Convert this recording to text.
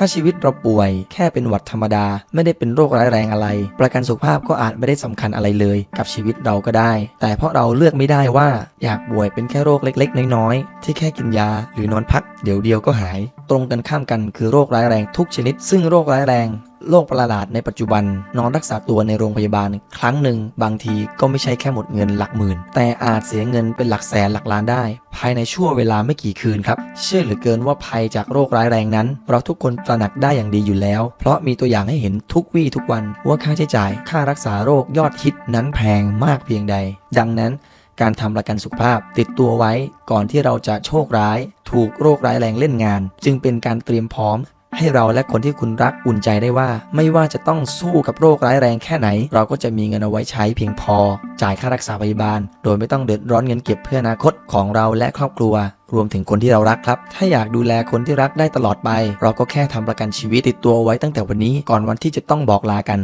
ถ้าชีวิตเราป่วย แค่เป็นหวัดธรรมดา ไม่ได้เป็นโรคร้ายแรงอะไร ประกันสุขภาพก็อาจไม่ได้สำคัญอะไรเลย กับชีวิตเราก็ได้ แต่เพราะเราเลือกไม่ได้ว่าอยากป่วยเป็นแค่โรคเล็กๆ น้อยๆ ที่แค่กินยาหรือนอนพัก เดี๋ยวเดียวก็หาย ตรงกันข้ามกันคือโรคร้ายแรงทุกชนิด ซึ่งโรคร้ายแรง โรคประหลาดในปัจจุบันนอนรักษาตัวในโรงพยาบาล ครั้งหนึ่งบางทีก็ไม่ใช่แค่หมดเงินหลักหมื่น แต่อาจเสียเงินเป็นหลักแสนหลักล้านได้ ภายในช่วงเวลาไม่กี่คืนครับ เชื่อเหลือเกินว่าภัยจากโรคร้ายแรงนั้น เราทุกคนตระหนักได้อย่างดีอยู่แล้ว เพราะมีตัวอย่างให้เห็นทุกวี่ทุกวันว่าค่าใช้จ่าย ค่ารักษาโรคยอดฮิตนั้นแพงมากเพียงใด ดังนั้นการทำประกันสุขภาพติดตัวไว้ก่อนที่เราจะโชคร้าย ถูกโรคร้ายแรงเล่นงาน จึงเป็นการเตรียมพร้อม ให้เราและคนที่คุณรักอุ่นใจได้ว่า ไม่ว่าจะต้องสู้กับโรคร้ายแรงแค่ไหน เราก็จะมีเงินเอาไว้ใช้เพียงพอ จ่ายค่ารักษาพยาบาล โดยไม่ต้องเดือดร้อนเงินเก็บเพื่ออนาคตของเราและครอบครัว รวมถึงคนที่เรารักครับ ถ้าอยากดูแลคนที่รักได้ตลอดไป เราก็แค่ทำประกันชีวิตติดตัวไว้ตั้งแต่วันนี้ก่อนวันที่จะต้องบอกลากัน